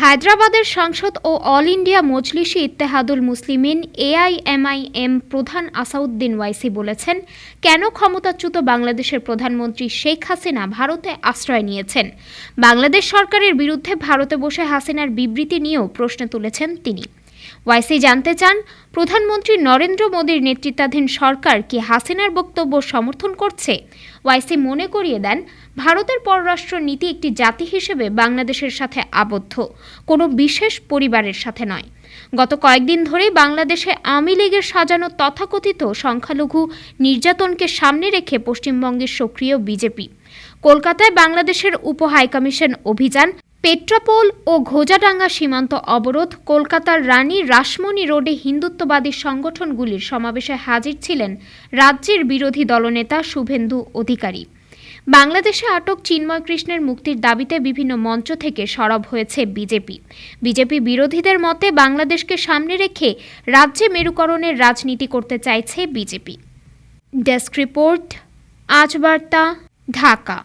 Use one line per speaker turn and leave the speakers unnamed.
হায়দ্রাবাদের সাংসদ ও all India Majlis Ittehadul Muslimeen, AIMIM প্রধান আসাউদ্দিন ওয়াইসি বলেছেন, কেন ক্ষমতাচ্যুত বাংলাদেশের প্রধানমন্ত্রী শেখ হাসিনা ভারতে আশ্রয় নিয়েছেন? বাংলাদেশ সরকারের বিরুদ্ধে ভারতে বসে হাসিনার বিবৃতি নিয়েও প্রশ্ন তুলেছেন তিনি। ওয়াইসি জানতে চান, প্রধানমন্ত্রী নরেন্দ্র মোদীর নেতৃত্বাধীন সরকার কি হাসিনার বক্তব্য সমর্থন করছে? ওয়াইসি মনে করিয়ে দেন, ভারতের পররাষ্ট্র নীতি একটি জাতি হিসেবে বাংলাদেশের সাথে আবদ্ধ, কোনো বিশেষ পরিবারের সাথে নয়। গত কয়েকদিন ধরেই বাংলাদেশে আওয়ামী লীগের সাজানো তথাকথিত সংখ্যালঘু নির্যাতনকে সামনে রেখে পশ্চিমবঙ্গের সক্রিয় বিজেপি। কলকাতায় বাংলাদেশের উপ হাইকমিশন অভিযান পেট্রাপোল ও ঘোজাডাঙ্গা সীমান্ত অবরোধ কলকাতার রানী রাসমণি রোডে হিন্দুত্ববাদী সংগঠনগুলির সমাবেশে হাজির ছিলেন রাজ্যের বিরোধী দলনেতা শুভেন্দু অধিকারী। বাংলাদেশে আটক চিন্ময় কৃষ্ণের মুক্তির দাবিতে বিভিন্ন মঞ্চ থেকে সরব হয়েছে বিজেপি। বিজেপি বিরোধীদের মতে বাংলাদেশকে সামনে রেখে রাজ্যে মেরুকরণের রাজনীতি করতে চাইছে বিজেপি। ডেস্ক রিপোর্ট, আজ বার্তা, ঢাকা।